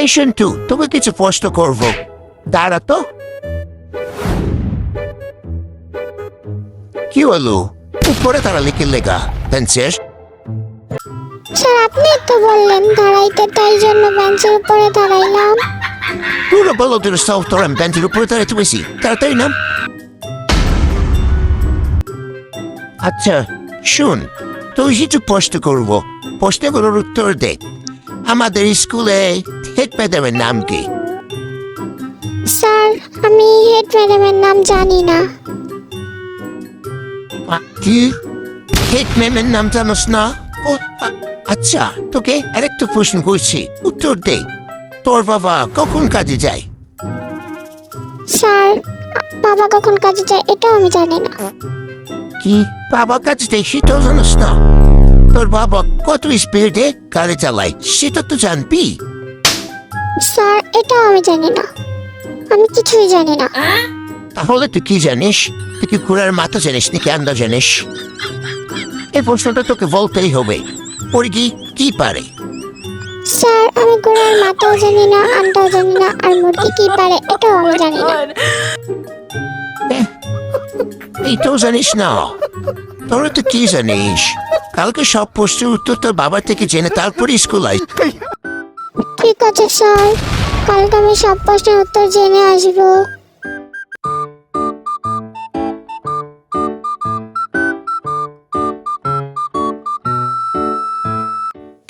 এই সন্টু তোকে কিছু প্রশ্ন করব। দাঁড়া তো। কি হলো? উপরে তারা লিখে লেগা। পেন্সিল স্যার আপনি তো বললেন দাঁড়াইতে তাই জন্য বেঞ্চের উপরে দাঁড়াইলাম। পুরো বলো তোর সব তোর বেঞ্চের উপরে দাঁড়াইতে বেশি তাড়াতাড়ি নাম। আচ্ছা শুন তুই কিছু প্রশ্ন করব। প্রশ্নগুলোর উত্তর দে। আমাদের স্কুলে হেড ম্যাডামের নাম কি? স্যার আমি হেড ম্যাডামের নাম জানি না। কি? হেড ম্যামের নাম জানোস না? ও আচ্ছা তোকে আরেকটা প্রশ্ন করছি। উত্তর দে। তোর বাবা কখন কাজে যায়? স্যার বাবা কখন কাজে যায় এটাও আমি জানি না। কি? বাবা কাজে যায় সেটাও জানোস না? তোর বাবা কত স্পিডে গাড়ি চালায় সেটা তো জানবি। স্যার এটাও আমি জানি না। আমি কিছুই জানি না। তাহলে তুই কি জানিস? তুই কি ঘোড়ার মাথা জানিস নাকি আন্দা জানিস? এই প্রশ্নটা তোকে বলতেই হবে। মুরগি কি পারে? স্যার আমি গোড়ার মাথাও জানি না আন্ডাও জানি না আর মুরগি কি পারে এটাও আমি জানি না। এহ, এইটাও জানিস না? তোরা তো কি জানিস? কালকে সব প্রশ্নের উত্তর তোর বাবা থেকে জেনে তারপরে স্কুল আই ঠিক আছে স্যার। কালকে আমি সব প্রশ্নের উত্তর জেনে আসব।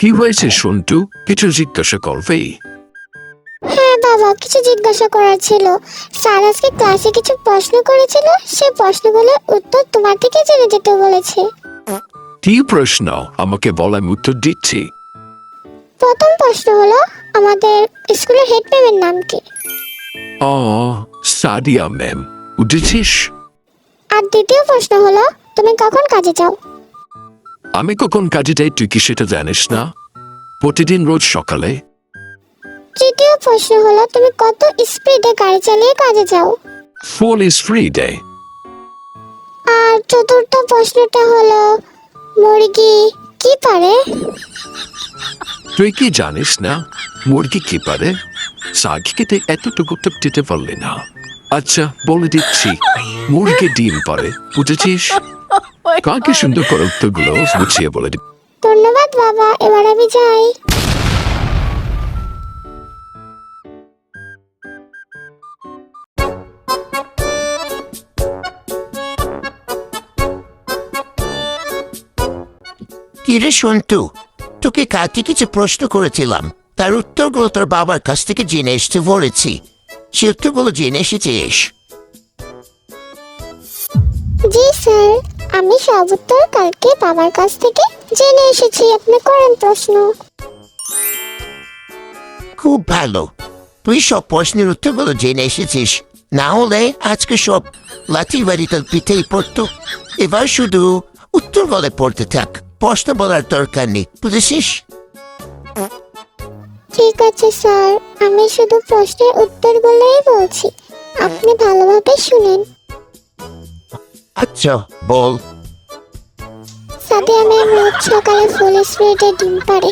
কি হয়েছে সন্টু? কিছু জিজ্ঞাসা করবে হ্যাঁ বাবা কিছু জিজ্ঞাসা করার ছিল। স্যার আজকে ক্লাসে কিছু প্রশ্ন করেছিল সে প্রশ্নগুলোর উত্তর তোমার থেকে জেনে যেতে বলেছে। কি প্রশ্ন? আমাকে বল আমি উত্তর দিচ্ছি। প্রথম প্রশ্ন হলো আমাদের স্কুলের হেড ম্যামের নাম কি? ও সাদিয়া ম্যাম উঠেছিস আর দ্বিতীয় প্রশ্ন হলো তুমি কখন কাজে যাও? আমি কখন কাজে যাই তুই কি সেটা জানিস না? প্রতিদিন রোজ সকালে। তৃতীয় প্রশ্ন হলো তুমি কত স্পিডে গাড়ি চালিয়ে কাজে যাও? ফুল ইজ ফ্রি ডে আর চতুর্থ প্রশ্নটা হলো মুরগি কি পারে? তুই কি জানিস না মুরগি কি পারে? শাক খেতে এতটুকু তো দিতে পারলি না। আচ্ছা বলে দিচ্ছি মুরগি ডিম পারে বুঝেছিস? কাকে সুন্দর করে গুলো বুঝিয়ে বলে দিচ্ছি ধন্যবাদ বাবা এবার আমি যাই। কিরে সন্টু তোকে কাকে কিছু প্রশ্ন করেছিলাম। তার উত্তরগুলো তোর বাবার কাছ থেকে জেনে এসতে বলেছি। সে উত্তরগুলো জেনে এসেছিস জি স্যার আমি সব উত্তর কালকে বাবার কাছ থেকে জেনে এসেছি আপনি করেন প্রশ্ন। খুব ভালো। তুই সব প্রশ্নের উত্তরগুলো জেনে এসেছিস। না হলে আজকে সব লাঠি বাড়ি তোর পিঠেই পড়তো। এবার শুধু উত্তর বলে পড়তে থাক। প্রশ্ন বলার দরকার নেই বুঝেছিস ঠিক আছে স্যার। আমি শুধু প্রশ্নের উত্তর বলেই বলছি। আপনি ভালোভাবে শুনেন। আচ্ছা বল। সাথে আমি রোজ সকালে ফুল স্প্রেডে ডিম পারে